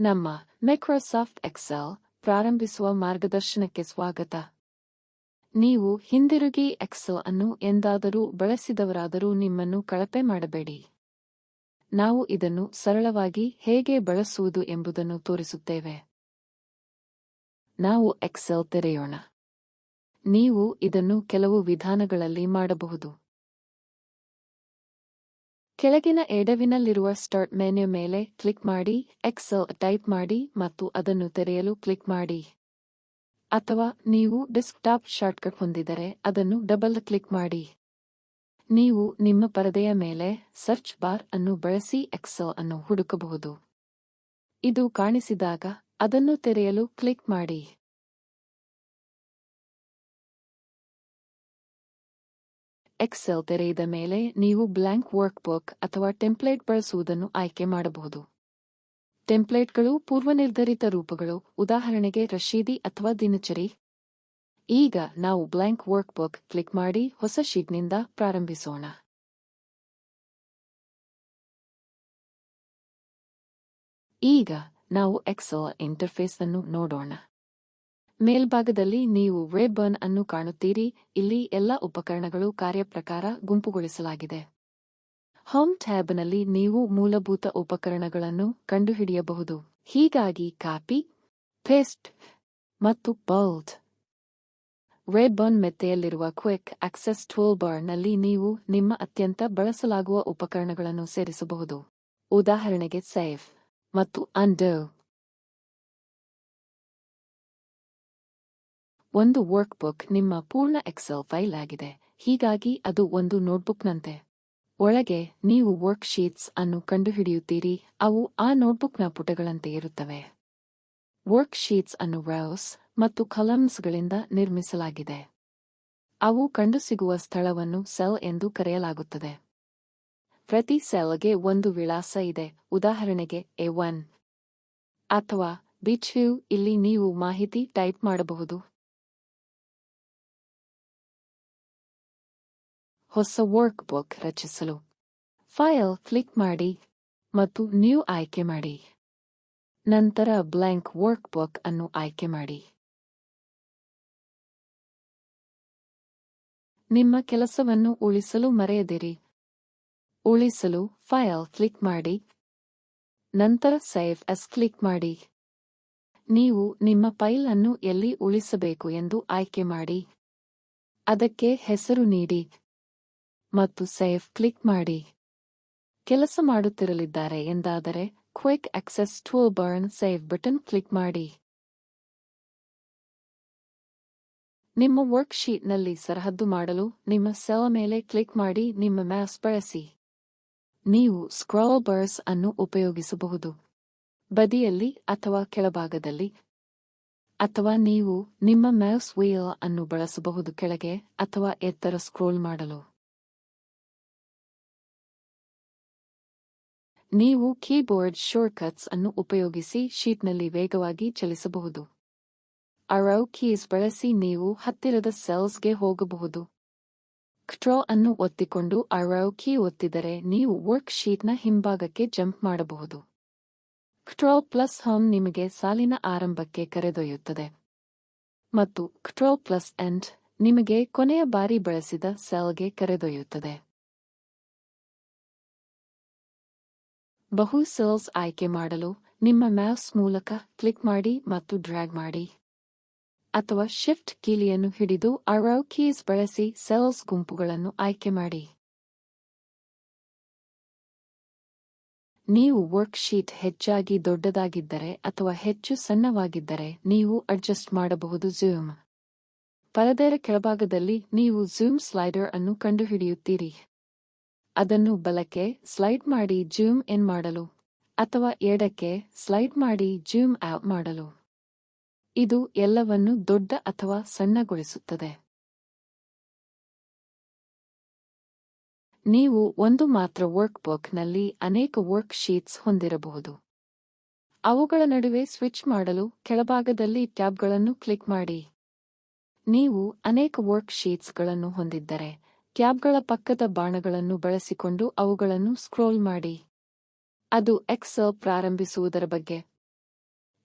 ನಮ್ಮ Microsoft Excel ಪ್ರಾರಂಭಿಸುವ ಮಾರ್ಗದರ್ಶನಕ್ಕೆ ಸ್ವಾಗತ. ನೀವು ಹಿಂದಿರುಗಿ ಎಕ್ಸೆಲ್ ಅನ್ನು ಎಂದಾದರೂ ಬಳಸಿದವರಾದರೂ ನಿಮ್ಮನ್ನು ಕಳಪೆ ಮಾಡಬೇಡಿ. ನಾವು ಇದನ್ನು ಸರಳವಾಗಿ ಹೇಗೆ ಬಳಸುವುದು ಎಂಬುದನ್ನು ತೋರಿಸುತ್ತೇವೆ. ನಾವು ಎಕ್ಸೆಲ್ ತೆರೆಯೋಣ. ನೀವು ಇದನ್ನು ಕೆಲವು ವಿಧಾನಗಳಲ್ಲಿ ಮಾಡಬಹುದು. ಕೆಳಗಿನ ಎಡವಿನಲ್ಲಿರುವ ಸ್ಟಾರ್ಟ್ ಮೆನ್ಯು ಮೇಲೆ ಕ್ಲಿಕ್ ಮಾಡಿ, ಎಕ್ಸೆಲ್ ಟೈಪ್ ಮಾಡಿ ಮತ್ತು ಅದನ್ನು ತೆರೆಯಲು ಕ್ಲಿಕ್ ಮಾಡಿ. ಅಥವಾ ನೀವು ಡೆಸ್ಕ್ಟಾಪ್ ಶಾರ್ಟ್ಕಟ್ ಹೊಂದಿದರೆ ಅದನ್ನು ಡಬಲ್ ಕ್ಲಿಕ್ ಮಾಡಿ. ನೀವು ನಿಮ್ಮ ಪರದೆಯ ಮೇಲೆ ಸರ್ಚ್ ಬಾರ್ ಅನ್ನು ಬಳಸಿ ಎಕ್ಸೆಲ್ ಅನ್ನು ಹುಡುಕಬಹುದು. ಇದು ಕಾಣಿಸಿದಾಗ ಅದನ್ನು ತೆರೆಯಲು ಕ್ಲಿಕ್ ಮಾಡಿ. ಎಕ್ಸೆಲ್ ತೆರೆಯದ ಮೇಲೆ ನೀವು ಬ್ಲ್ಯಾಂಕ್ ವರ್ಕ್ಬುಕ್ ಅಥವಾ ಟೆಂಪ್ಲೇಟ್ ಬಳಸುವುದನ್ನು ಆಯ್ಕೆ ಮಾಡಬಹುದು. ಟೆಂಪ್ಲೇಟ್ಗಳು ಪೂರ್ವನಿರ್ಧರಿತ ರೂಪಗಳು, ಉದಾಹರಣೆಗೆ ರಶೀದಿ ಅಥವಾ ದಿನಚರಿ. ಈಗ ನಾವು ಬ್ಲ್ಯಾಂಕ್ ವರ್ಕ್ಬುಕ್ ಕ್ಲಿಕ್ ಮಾಡಿ ಹೊಸ ಶೀಟ್ನಿಂದ ಪ್ರಾರಂಭಿಸೋಣ. ಈಗ ನಾವು ಎಕ್ಸೆಲ್ ಇಂಟರ್ಫೇಸ್ ಅನ್ನು ನೋಡೋಣ. ಮೇಲ್ಭಾಗದಲ್ಲಿ ನೀವು ವೆಬ್ ಅನ್ನು ಕಾಣುತ್ತೀರಿ. ಇಲ್ಲಿ ಎಲ್ಲ ಉಪಕರಣಗಳು ಕಾರ್ಯಪ್ರಕಾರ ಗುಂಪುಗೊಳಿಸಲಾಗಿದೆ. ಹೋಮ್ ಟ್ಯಾಬ್ನಲ್ಲಿ ನೀವು ಮೂಲಭೂತ ಉಪಕರಣಗಳನ್ನು ಕಂಡುಹಿಡಿಯಬಹುದು. ಹೀಗಾಗಿ ಕಾಪಿ ಪೇಸ್ಟ್ ಮತ್ತು ಬೌಲ್ಡ್ ವೆಬ್ ಮೆತ್ತೆಯಲ್ಲಿರುವ ಕ್ವಿಕ್ ಆಕ್ಸೆಸ್ ಟೂಲ್ಬಾರ್ನಲ್ಲಿ ನೀವು ನಿಮ್ಮ ಅತ್ಯಂತ ಬಳಸಲಾಗುವ ಉಪಕರಣಗಳನ್ನು ಸೇರಿಸಬಹುದು. ಉದಾಹರಣೆಗೆ ಸೇಫ್ ಮತ್ತು ಅಂಡೋ ಒಂದು ವರ್ಕ್ಬುಕ್ ನಿಮ್ಮ ಪೂರ್ಣ ಎಕ್ಸೆಲ್ ಫೈಲ್ ಆಗಿದೆ. ಹೀಗಾಗಿ ಅದು ಒಂದು ನೋಟ್ಬುಕ್ನಂತೆ ಒಳಗೆ ನೀವು ವರ್ಕ್ಶೀಟ್ಸ್ ಅನ್ನು ಕಂಡುಹಿಡಿಯುತ್ತೀರಿ. ಅವು ಆ ನೋಟ್ಬುಕ್ನ ಪುಟಗಳಂತೆ ಇರುತ್ತವೆ. ವರ್ಕ್ಶೀಟ್ಸ್ ಅನ್ನು ರೌಸ್ ಮತ್ತು ಕಲಮ್ಸ್ಗಳಿಂದ ನಿರ್ಮಿಸಲಾಗಿದೆ. ಅವು ಕಂಡುಸಿಗುವ ಸ್ಥಳವನ್ನು ಸೆಲ್ ಎಂದು ಕರೆಯಲಾಗುತ್ತದೆ. ಪ್ರತಿ ಸೆಲ್ಗೆ ಒಂದು ವಿಳಾಸ ಇದೆ. ಉದಾಹರಣೆಗೆ ಎ ಒನ್ ಅಥವಾ ಬಿಚ್ ವ್ಯೂ ಇಲ್ಲಿ ನೀವು ಮಾಹಿತಿ ಟೈಪ್ ಮಾಡಬಹುದು. ಹೊಸ ವರ್ಕ್ಬುಕ್ ರಚಿಸಲು. ಫೈಲ್ ಕ್ಲಿಕ್ ಮಾಡಿ ಮತ್ತು ನ್ಯೂ ಆಯ್ಕೆ ಮಾಡಿ. ನಂತರ ಬ್ಲ್ಯಾಂಕ್ ವರ್ಕ್ಬುಕ್ ಅನ್ನು ಆಯ್ಕೆ ಮಾಡಿ. ನಿಮ್ಮ ಕೆಲಸವನ್ನು ಉಳಿಸಲು ಮರೆಯದಿರಿ. ಉಳಿಸಲು ಫೈಲ್ ಕ್ಲಿಕ್ ಮಾಡಿ. ನಂತರ ಸೇವ್ ಎಸ್ ಕ್ಲಿಕ್ ಮಾಡಿ. ನೀವು ನಿಮ್ಮ ಫೈಲ್ ಅನ್ನು ಎಲ್ಲಿ ಉಳಿಸಬೇಕು ಎಂದು ಆಯ್ಕೆ ಮಾಡಿ. ಅದಕ್ಕೆ ಹೆಸರು ನೀಡಿ. ಮತ್ತು ಸೇವ್ ಕ್ಲಿಕ್ ಮಾಡಿ. ಕೆಲಸ ಮಾಡುತ್ತಿರಲಿದ್ದಾರೆ ಎಂದಾದರೆ ಕ್ವಿಕ್ ಆಕ್ಸೆಸ್ ಟೂಲ್ ಬರ್ನ್ ಸೇವ್ ಬಟನ್ ಕ್ಲಿಕ್ ಮಾಡಿ. ನಿಮ್ಮ ವರ್ಕ್ಶೀಟ್ನಲ್ಲಿ ಸರಹದ್ದು ಮಾಡಲು ನಿಮ್ಮ ಸೆಲ್ ಮೇಲೆ ಕ್ಲಿಕ್ ಮಾಡಿ ನಿಮ್ಮ ಮ್ಯಾಸ್ ಬಳಸಿ. ನೀವು ಸ್ಕ್ರಾಲ್ ಬರ್ಸ್ ಅನ್ನು ಉಪಯೋಗಿಸಬಹುದು. ಬದಿಯಲ್ಲಿ ಅಥವಾ ಕೆಳಭಾಗದಲ್ಲಿ. ಅಥವಾ ನೀವು ನಿಮ್ಮ ಮ್ಯಾಸ್ ವೀಲ್ ಅನ್ನು ಬಳಸಬಹುದು ಕೆಳಗೆ ಅಥವಾ ಎತ್ತರ ಸ್ಕ್ರೋಲ್ ಮಾಡಲು. ನೀವು ಕೀಬೋರ್ಡ್ ಶಾರ್ಟ್ಕಟ್ಸ್ ಅನ್ನು ಉಪಯೋಗಿಸಿ ಶೀಟ್ನಲ್ಲಿ ವೇಗವಾಗಿ ಚಲಿಸಬಹುದು. ಅರೌ ಕೀಸ್ ಬಳಸಿ ನೀವು ಹತ್ತಿರದ ಸೆಲ್ಸ್ಗೆ ಹೋಗಬಹುದು. ಕ್ಟ್ರೋ ಅನ್ನು ಒತ್ತಿಕೊಂಡು ಅರೌ ಕೀ ಒತ್ತಿದರೆ ನೀವು ವರ್ಕ್ ಶೀಟ್ನ ಹಿಂಭಾಗಕ್ಕೆ ಜಂಪ್ ಮಾಡಬಹುದು. ಕ್ಟ್ರೋಲ್ ಪ್ಲಸ್ ಹೋಮ್ ನಿಮಗೆ ಸಾಲಿನ ಆರಂಭಕ್ಕೆ ಕರೆದೊಯ್ಯುತ್ತದೆ. ಮತ್ತು ಕ್ಟ್ರೋಲ್ ಪ್ಲಸ್ ಎಂಡ್ ನಿಮಗೆ ಕೊನೆಯ ಬಾರಿ ಬಳಸಿದ ಸೆಲ್ಗೆ ಕರೆದೊಯ್ಯುತ್ತದೆ. ಬಹು ಸೆಲ್ಸ್ ಆಯ್ಕೆ ಮಾಡಲು ನಿಮ್ಮ ಮೌಸ್ ಮೂಲಕ ಕ್ಲಿಕ್ ಮಾಡಿ ಮತ್ತು ಡ್ರ್ಯಾಗ್ ಮಾಡಿ. ಅಥವಾ ಶಿಫ್ಟ್ ಕೀಲಿಯನ್ನು ಹಿಡಿದು ಅರೌ ಕೀಸ್ ಬಳಸಿ ಸೆಲ್ಸ್ ಗುಂಪುಗಳನ್ನು ಆಯ್ಕೆ ಮಾಡಿ. ನೀವು ವರ್ಕ್ಶೀಟ್ ಹೆಚ್ಚಾಗಿ ದೊಡ್ಡದಾಗಿದ್ದರೆ ಅಥವಾ ಹೆಚ್ಚು ಸಣ್ಣವಾಗಿದ್ದರೆ ನೀವು ಅಡ್ಜಸ್ಟ್ ಮಾಡಬಹುದು ಝೂಮ್. ಪರದೆಯ ಕೆಳಭಾಗದಲ್ಲಿ ನೀವು ಝೂಮ್ ಸ್ಲೈಡರ್ ಅನ್ನು ಕಂಡುಹಿಡಿಯುತ್ತೀರಿ. ಅದನ್ನು ಬಲಕ್ಕೆ ಸ್ಲೈಡ್ ಮಾಡಿ ಜೂಮ್ ಇನ್ ಮಾಡಲು, ಅಥವಾ ಎಡಕ್ಕೆ ಸ್ಲೈಡ್ ಮಾಡಿ ಜೂಮ್ ಔಟ್ ಮಾಡಲು. ಇದು ಎಲ್ಲವನ್ನು ದೊಡ್ಡ ಅಥವಾ ಸಣ್ಣಗೊಳಿಸುತ್ತದೆ. ನೀವು ಒಂದು ಮಾತ್ರ ವರ್ಕ್ಬುಕ್ನಲ್ಲಿ ಅನೇಕ ವರ್ಕ್ ಶೀಟ್ಸ್ ಹೊಂದಿರಬಹುದು. ಅವುಗಳ ನಡುವೆ ಸ್ವಿಚ್ ಮಾಡಲು ಕೆಳಭಾಗದಲ್ಲಿ ಟ್ಯಾಬ್ಗಳನ್ನು ಕ್ಲಿಕ್ ಮಾಡಿ. ನೀವು ಅನೇಕ ವರ್ಕ್ ಶೀಟ್ಸ್ಗಳನ್ನು ಹೊಂದಿದ್ದರೆ ಟ್ಯಾಬ್ಗಳ ಪಕ್ಕದ ಬಾಣಗಳನ್ನು ಬಳಸಿಕೊಂಡು ಅವುಗಳನ್ನು ಸ್ಕ್ರೋಲ್ ಮಾಡಿ. ಅದು ಎಕ್ಸೆಲ್ ಪ್ರಾರಂಭಿಸುವುದರ ಬಗ್ಗೆ.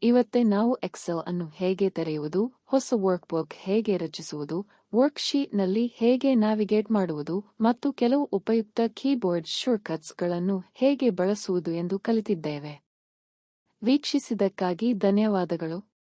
ಇವತ್ತೇ ನಾವು ಎಕ್ಸೆಲ್ ಅನ್ನು ಹೇಗೆ ತೆರೆಯುವುದು, ಹೊಸ ವರ್ಕ್ಬುಕ್ ಹೇಗೆ ರಚಿಸುವುದು, ವರ್ಕ್ಶೀಟ್ನಲ್ಲಿ ಹೇಗೆ ನ್ಯಾವಿಗೇಟ್ ಮಾಡುವುದು ಮತ್ತು ಕೆಲವು ಉಪಯುಕ್ತ ಕೀಬೋರ್ಡ್ ಶಾರ್ಟ್ಕಟ್ಸ್ಗಳನ್ನು ಹೇಗೆ ಬಳಸುವುದು ಎಂದು ಕಲಿತಿದ್ದೇವೆ. ವೀಕ್ಷಿಸಿದ್ದಕ್ಕಾಗಿ ಧನ್ಯವಾದಗಳು.